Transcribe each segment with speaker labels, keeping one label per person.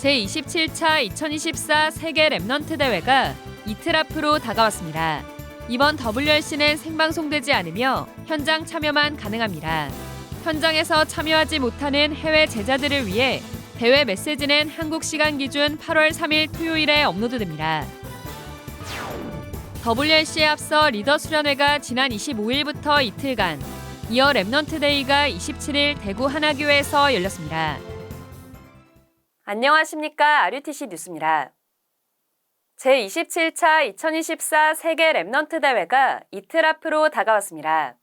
Speaker 1: 제27차 2024 세계 랩넌트 대회가 이틀 앞으로 다가왔습니다. 이번 WRC는 생방송되지 않으며 현장 참여만 가능합니다. 현장에서 참여하지 못하는 해외 제자들을 위해 대회 메시지는 한국 시간 기준 8월 3일 토요일에 업로드됩니다. WRC에 앞서 리더 수련회가 지난 25일부터 이틀간, 이어 랩넌트 데이가 27일 대구 하나교회에서 열렸습니다. 안녕하십니까. RUTC 뉴스입니다. 제27차 2024 세계 랩넌트 대회가 이틀 앞으로 다가왔습니다.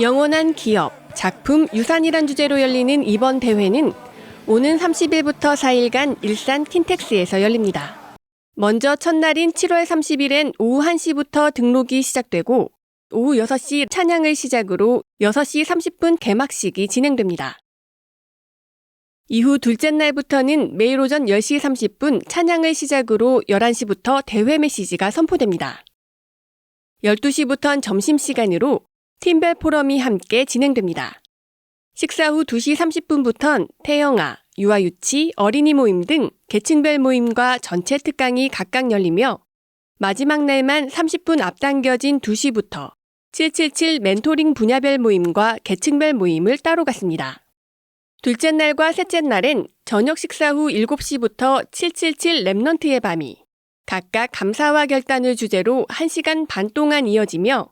Speaker 2: 영원한 기업, 작품, 유산이란 주제로 열리는 이번 대회는 오는 30일부터 4일간 일산 킨텍스에서 열립니다. 먼저 첫날인 7월 30일엔 오후 1시부터 등록이 시작되고 오후 6시 찬양을 시작으로 6시 30분 개막식이 진행됩니다. 이후 둘째 날부터는 매일 오전 10시 30분 찬양을 시작으로 11시부터 대회 메시지가 선포됩니다. 12시부터는 점심시간으로 팀별 포럼이 함께 진행됩니다. 식사 후 2시 30분부턴 태영아, 유아유치, 어린이 모임 등 계층별 모임과 전체 특강이 각각 열리며 마지막 날만 30분 앞당겨진 2시부터 777 멘토링 분야별 모임과 계층별 모임을 따로 갖습니다. 둘째 날과 셋째 날엔 저녁 식사 후 7시부터 777 랩넌트의 밤이 각각 감사와 결단을 주제로 1시간 반 동안 이어지며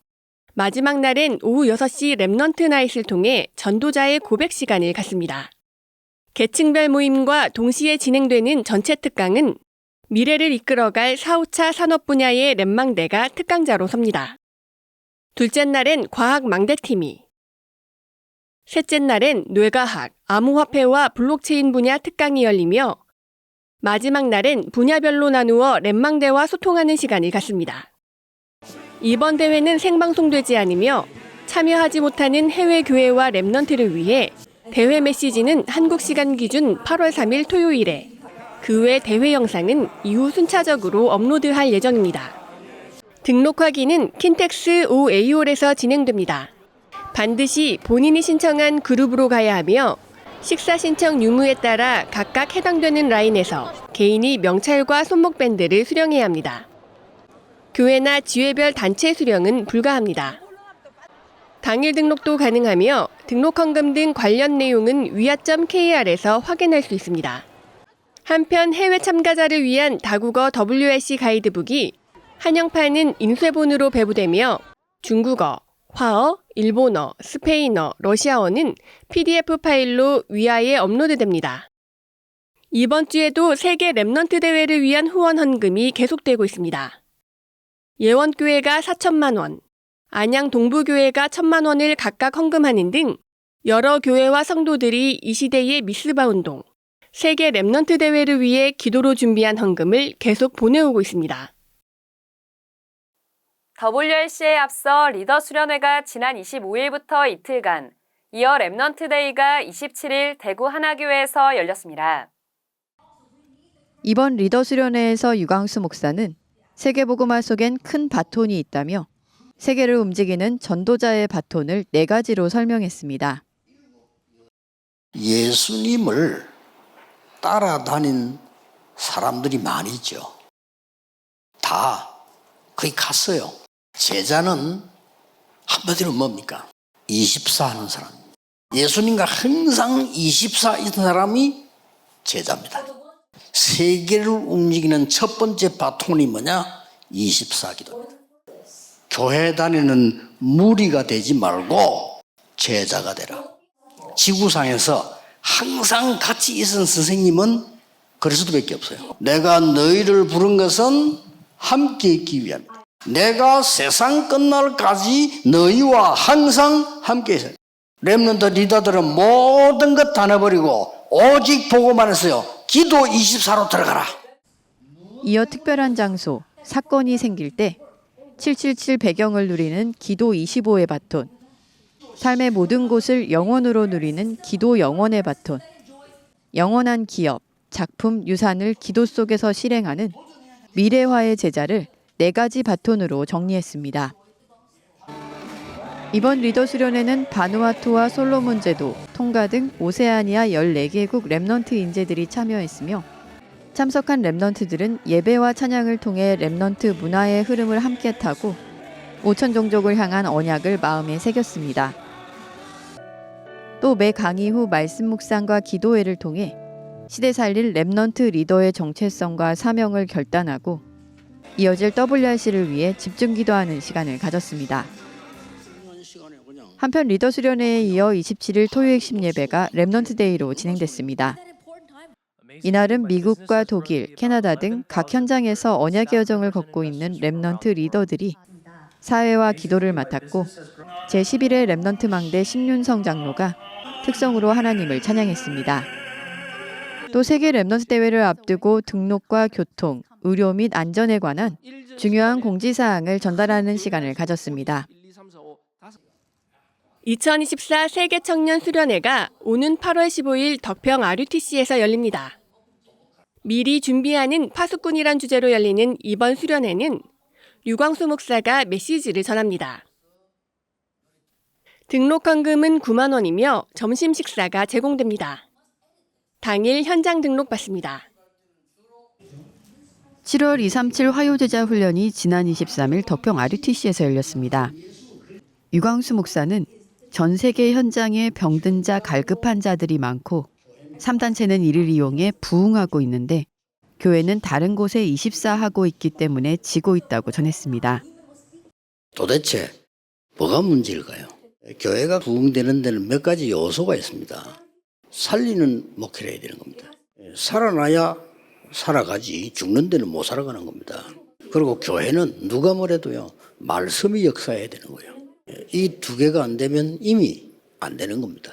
Speaker 2: 마지막 날엔 오후 6시 랩넌트 나잇을 통해 전도자의 고백 시간을 갖습니다. 계층별 모임과 동시에 진행되는 전체 특강은 미래를 이끌어갈 4, 5차 산업 분야의 랩망대가 특강자로 섭니다. 둘째 날엔 과학 망대팀이, 셋째 날엔 뇌과학, 암호화폐와 블록체인 분야 특강이 열리며 마지막 날엔 분야별로 나누어 랩망대와 소통하는 시간을 갖습니다. 이번 대회는 생방송되지 않으며 참여하지 못하는 해외 교회와 랩넌트를 위해 대회 메시지는 한국 시간 기준 8월 3일 토요일에 그 외 대회 영상은 이후 순차적으로 업로드할 예정입니다. 등록하기는 킨텍스 OA홀에서 진행됩니다. 반드시 본인이 신청한 그룹으로 가야 하며 식사 신청 유무에 따라 각각 해당되는 라인에서 개인이 명찰과 손목 밴드를 수령해야 합니다. 교회나 지회별 단체 수령은 불가합니다. 당일 등록도 가능하며 등록 헌금 등 관련 내용은 위아.kr에서 확인할 수 있습니다. 한편 해외 참가자를 위한 다국어 WRC 가이드북이 한영판은 인쇄본으로 배부되며 중국어, 화어, 일본어, 스페인어, 러시아어는 PDF 파일로 위아에 업로드됩니다. 이번 주에도 세계 랩넌트 대회를 위한 후원 헌금이 계속되고 있습니다. 예원교회가 4천만 원, 안양 동부교회가 1천만 원을 각각 헌금하는 등 여러 교회와 성도들이 이 시대의 미스바 운동, 세계 랩넌트 대회를 위해 기도로 준비한 헌금을 계속 보내오고 있습니다.
Speaker 1: WRC에 앞서 리더 수련회가 지난 25일부터 이틀간, 이어 랩넌트 데이가 27일 대구 하나교회에서 열렸습니다.
Speaker 3: 이번 리더 수련회에서 유광수 목사는 세계복음화 속엔 큰 바톤이 있다며 세계를 움직이는 전도자의 바톤을 네 가지로 설명했습니다.
Speaker 4: 예수님을 따라다닌 사람들이 많이 있죠. 다 거기 갔어요. 제자는 한마디로 뭡니까? 24 하는 사람. 예수님과 항상 24 있던 사람이 제자입니다. 세계를 움직이는 첫 번째 바톤이 뭐냐? 24기도. 교회 다니는 무리가 되지 말고 제자가 되라. 지구상에서 항상 같이 있은 선생님은 그리스도밖에 없어요. 내가 너희를 부른 것은 함께 있기 위함이다. 내가 세상 끝날까지 너희와 항상 함께 있어요. 렘넌트 리더들은 모든 것 다 내버리고 오직 보고만 했어요. 기도 24로 들어가라.
Speaker 3: 이어 특별한 장소, 사건이 생길 때 777 배경을 누리는 기도 25의 바톤, 삶의 모든 곳을 영원으로 누리는 기도 영원의 바톤, 영원한 기업, 작품, 유산을 기도 속에서 실행하는 미래화의 제자를 네 가지 바톤으로 정리했습니다. 이번 리더 수련회는 바누아투와 솔로몬 제도, 통가 등 오세아니아 14개국 랩넌트 인재들이 참여했으며 참석한 랩넌트들은 예배와 찬양을 통해 랩넌트 문화의 흐름을 함께 타고 5천 종족을 향한 언약을 마음에 새겼습니다. 또 매 강의 후 말씀 묵상과 기도회를 통해 시대 살릴 랩넌트 리더의 정체성과 사명을 결단하고 이어질 WRC를 위해 집중 기도하는 시간을 가졌습니다. 한편 리더 수련회에 이어 27일 토요 핵심 예배가 랩넌트 데이로 진행됐습니다. 이날은 미국과 독일, 캐나다 등 각 현장에서 언약의 여정을 걷고 있는 랩넌트 리더들이 사회와 기도를 맡았고 제11회 랩넌트 망대 신윤성 장로가 특성으로 하나님을 찬양했습니다. 또 세계 랩넌트 대회를 앞두고 등록과 교통, 의료 및 안전에 관한 중요한 공지사항을 전달하는 시간을 가졌습니다.
Speaker 2: 2024 세계 청년 수련회가 오는 8월 15일 덕평 RUTC에서 열립니다. 미리 준비하는 파수꾼이란 주제로 열리는 이번 수련회는 유광수 목사가 메시지를 전합니다. 등록 헌금은 9만 원이며 점심 식사가 제공됩니다. 당일 현장 등록 받습니다.
Speaker 3: 7월 237 화요제자 훈련이 지난 23일 덕평 RUTC에서 열렸습니다. 유광수 목사는 전 세계 현장에 병든 자 갈급한 자들이 많고 3단체는 이를 이용해 부흥하고 있는데 교회는 다른 곳에 24하고 있기 때문에 지고 있다고 전했습니다.
Speaker 4: 도대체 뭐가 문제일까요? 교회가 부흥되는 데는 몇 가지 요소가 있습니다. 살리는 목회를 해야 되는 겁니다. 살아나야 살아가지 죽는 데는 못 살아가는 겁니다. 그리고 교회는 누가 뭐래도요 말씀이 역사해야 되는 거예요. 이 두 개가 안 되면 이미 안 되는 겁니다.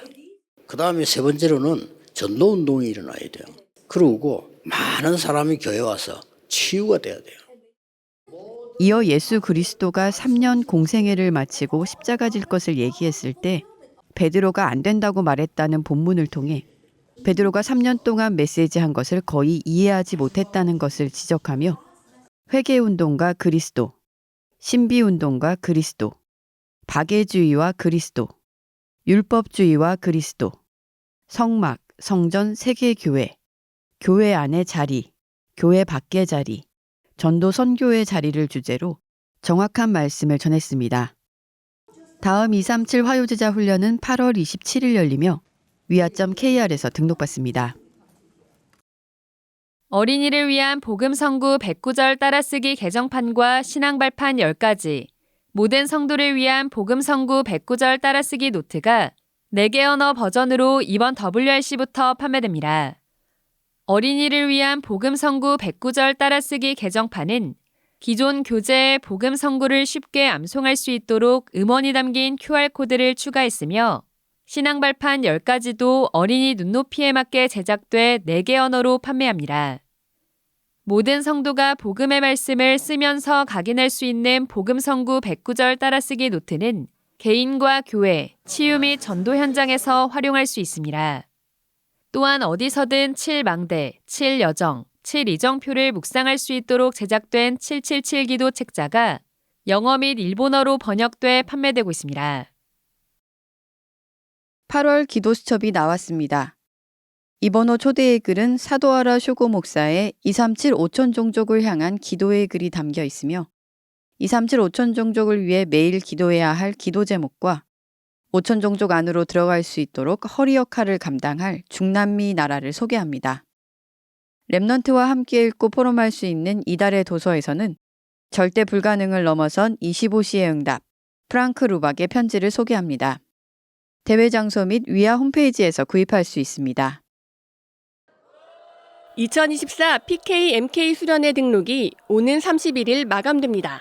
Speaker 4: 그 다음에 세 번째로는 전도 운동이 일어나야 돼요. 그러고 많은 사람이 교회 와서 치유가 돼야 돼요.
Speaker 3: 이어 예수 그리스도가 3년 공생애를 마치고 십자가 질 것을 얘기했을 때 베드로가 안 된다고 말했다는 본문을 통해 베드로가 3년 동안 메시지한 것을 거의 이해하지 못했다는 것을 지적하며 회개 운동과 그리스도, 신비 운동과 그리스도, 박애주의와 그리스도, 율법주의와 그리스도, 성막, 성전, 세계 교회, 교회 안의 자리, 교회 밖의 자리, 전도 선교의 자리를 주제로 정확한 말씀을 전했습니다. 다음 237 화요제자 훈련은 8월 27일 열리며 위아점 KR에서 등록받습니다.
Speaker 1: 어린이를 위한 복음 성구 109절 따라쓰기 개정판과 신앙 발판 10가지, 모든 성도를 위한 복음 성구 109절 따라쓰기 노트가 4개 언어 버전으로 이번 WRC부터 판매됩니다. 어린이를 위한 복음 성구 109절 따라쓰기 개정판은 기존 교재의 복음 성구를 쉽게 암송할 수 있도록 음원이 담긴 QR코드를 추가했으며 신앙 발판 10가지도 어린이 눈높이에 맞게 제작돼 4개 언어로 판매합니다. 모든 성도가 복음의 말씀을 쓰면서 각인할 수 있는 복음 성구 109절 따라쓰기 노트는 개인과 교회, 치유 및 전도 현장에서 활용할 수 있습니다. 또한 어디서든 7망대, 7여정, 7이정표를 묵상할 수 있도록 제작된 777 기도 책자가 영어 및 일본어로 번역돼 판매되고 있습니다.
Speaker 3: 8월 기도 수첩이 나왔습니다. 이번 호 초대의 글은 사도하라 쇼고 목사의 237 5천 종족을 향한 기도의 글이 담겨 있으며 237 5천 종족을 위해 매일 기도해야 할 기도 제목과 5천 종족 안으로 들어갈 수 있도록 허리 역할을 감당할 중남미 나라를 소개합니다. 랩넌트와 함께 읽고 포럼할 수 있는 이달의 도서에서는 절대 불가능을 넘어선 25시의 응답, 프랑크 루박의 편지를 소개합니다. 대회 장소 및 위아 홈페이지에서 구입할 수 있습니다.
Speaker 2: 2024 PKMK 수련회 등록이 오는 31일 마감됩니다.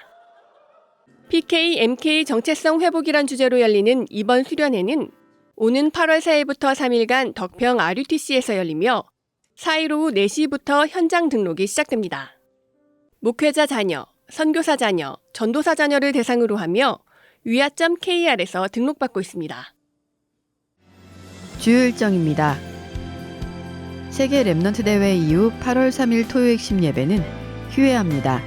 Speaker 2: PKMK 정체성 회복이란 주제로 열리는 이번 수련회는 오는 8월 4일부터 3일간 덕평 RUTC에서 열리며 4일 오후 4시부터 현장 등록이 시작됩니다. 목회자 자녀, 선교사 자녀, 전도사 자녀를 대상으로 하며 위아.kr에서 등록받고 있습니다.
Speaker 3: 주요 일정입니다. 세계 랩넌트 대회 이후 8월 3일 토요 핵심 예배는 휴회합니다.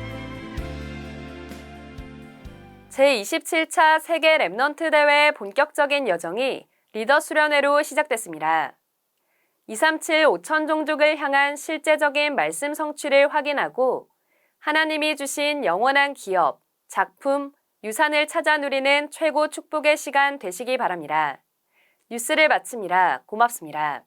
Speaker 1: 제27차 세계 랩넌트 대회 본격적인 여정이 리더 수련회로 시작됐습니다. 237 5천 종족을 향한 실제적인 말씀 성취를 확인하고 하나님이 주신 영원한 기업, 작품, 유산을 찾아 누리는 최고 축복의 시간 되시기 바랍니다. 뉴스를 마칩니다. 고맙습니다.